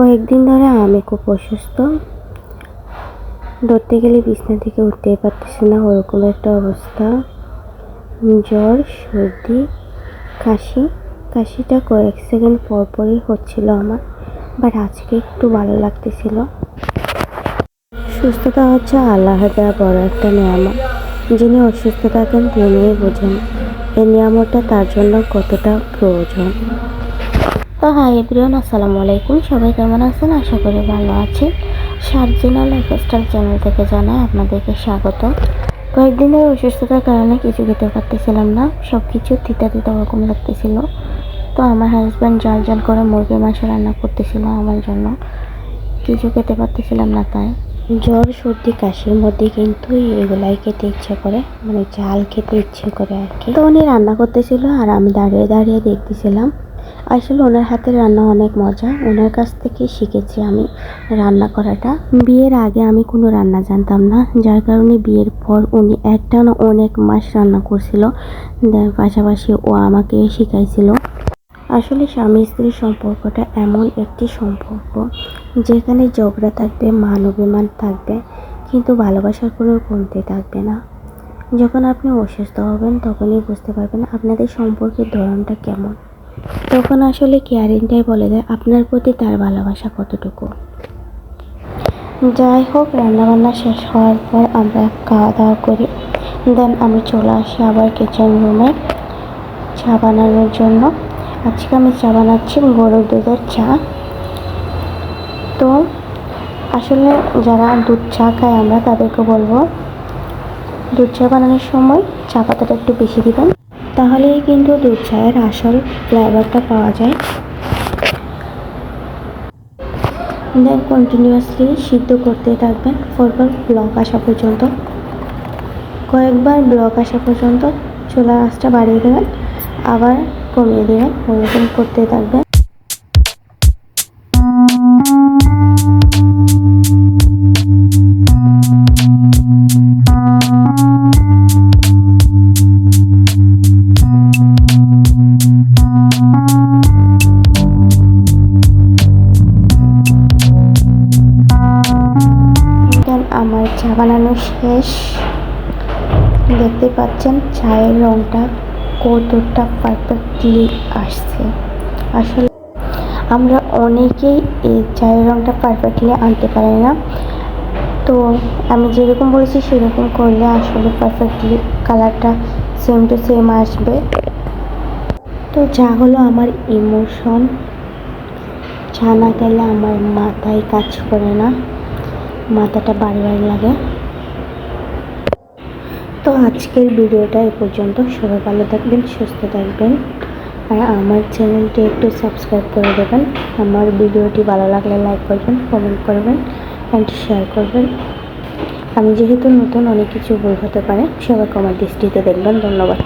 কয়েকদিন ধরে আমি খুব অসুস্থ। ধরতে গেলে বিছনা থেকে উঠতেই পারতেছি না, ওরকম একটা অবস্থা। জ্বর, সর্দি, কাশি। কাশিটা কয়েক সেকেন্ড পর পরই হচ্ছিল আমার বাট আজকে একটু ভালো লাগতেছিল। সুস্থতা হচ্ছে আল্লাহ দেওয়া বড় একটা নিয়ামত। যিনি অসুস্থ থাকেন তিনিই বোঝেন, এই নিয়ামতটা তার জন্য কতটা প্রয়োজন। এভরিওয়ান, আসসালামু আলাইকুম। সবাই কেমন আছেন? আশা করি ভালো আছেন। সার্জিনা লাইফস্টাইল চ্যানেল থেকে জানাই আপনাদেরকে স্বাগত। কয়েকদিন ধরে অসুস্থতার কারণে কিছু খেতে পারতেছিলাম না সব কিছু তিতা তিতা ওরকম লাগতেছিল। তো আমার হাজব্যান্ড জাল জাল করে মুরগির মাংস রান্না করতেছিল আমার জন্য। কিছু খেতে পারতেছিলাম না তাই। জ্বর, সর্দি, কাশির মধ্যে কিন্তু এগুলাই খেতে ইচ্ছে করে। মানে চাল খেতে ইচ্ছে করে আর কি। তো উনি রান্না করতেছিল আর আমি দাঁড়িয়ে দাঁড়িয়ে দেখতেছিলাম। আসলে ওনার হাতের রান্না অনেক মজা। ওনার কাছ থেকে শিখেছি আমি রান্না করাটা। বিয়ের আগে আমি কোনো রান্না জানতাম না। যার কারণে বিয়ের পর উনি একটা না অনেক মাস রান্না করছিল। পাশাপাশি ও আমাকে শিখাইছিল। আসলে স্বামী স্ত্রীর সম্পর্কটা এমন একটি সম্পর্ক যেখানে ঝগড়া থাকবে মান অভিমান থাকবে, কিন্তু ভালোবাসার কোনো কমতি থাকবে না। যখন আপনি অসুস্থ হবেন, তখনই বুঝতে পারবেন আপনাদের সম্পর্কের ধরনটা কেমন। তখন আসলে কেয়ারিংটাই বলে দেয়, আপনার প্রতি তার ভালোবাসা কতটুকু? যাই হোক, রান্নাবান্না শেষ হওয়ার পর আমরা খাওয়া দাওয়া করি। দেন আমি চলে আসি আবার কিচেন রুমে চা বানানোর জন্য। আজকে আমি চা বানাচ্ছি গরুর দুধের চা। তো আসলে যারা দুধ চা খায় আমরা তাদেরকে বলব, দুধ চা বানানোর সময় চা পাতাটা একটু বেশি দিবেন। তাহলেই কিন্তু দুধ চায়ের আসল ফ্লেভারটা পাওয়া যায়। দেন কন্টিনিউয়াসলি সিদ্ধ করতে থাকবেন ফরবার ব্লক আসা পর্যন্ত। কয়েকবার ব্লক আসা পর্যন্ত চুলার আঁচটা বাড়িয়ে দেবেন, আবার কমিয়ে দেবেন ওরকম করতে থাকবেন। আমার চা বানানো শেষ। দেখতে পাচ্ছেন, চায়ের রংটা কতটা পারফেক্টলি আসছে। আসলে আমরা অনেকেই এই চায়ের রঙটা পারফেক্টলি আনতে পারি না। তো আমি যেরকম বলেছি, সেরকম করলে আসলে পারফেক্টলি কালারটা সেম টু সেম আসবে। তো যা হলো আমার ইমোশন চা না গেলে আমার মাথায় কাজ করে না। মাথাটা বাড়ি বাড়ি লাগে। তো আজকের ভিডিওটা এ পর্যন্ত। সবাই ভালো থাকবেন, সুস্থ থাকবেন। আর আমার চ্যানেলটি একটু সাবস্ক্রাইব করে দেবেন। আমার ভিডিওটি ভালো লাগলে লাইক করবেন কমেন্ট করবেন অ্যান্ড শেয়ার করবেন। আমি যেহেতু নতুন, অনেক কিছু ভুল হতে পারে। সবাই কমার দৃষ্টিতে দেখবেন। ধন্যবাদ।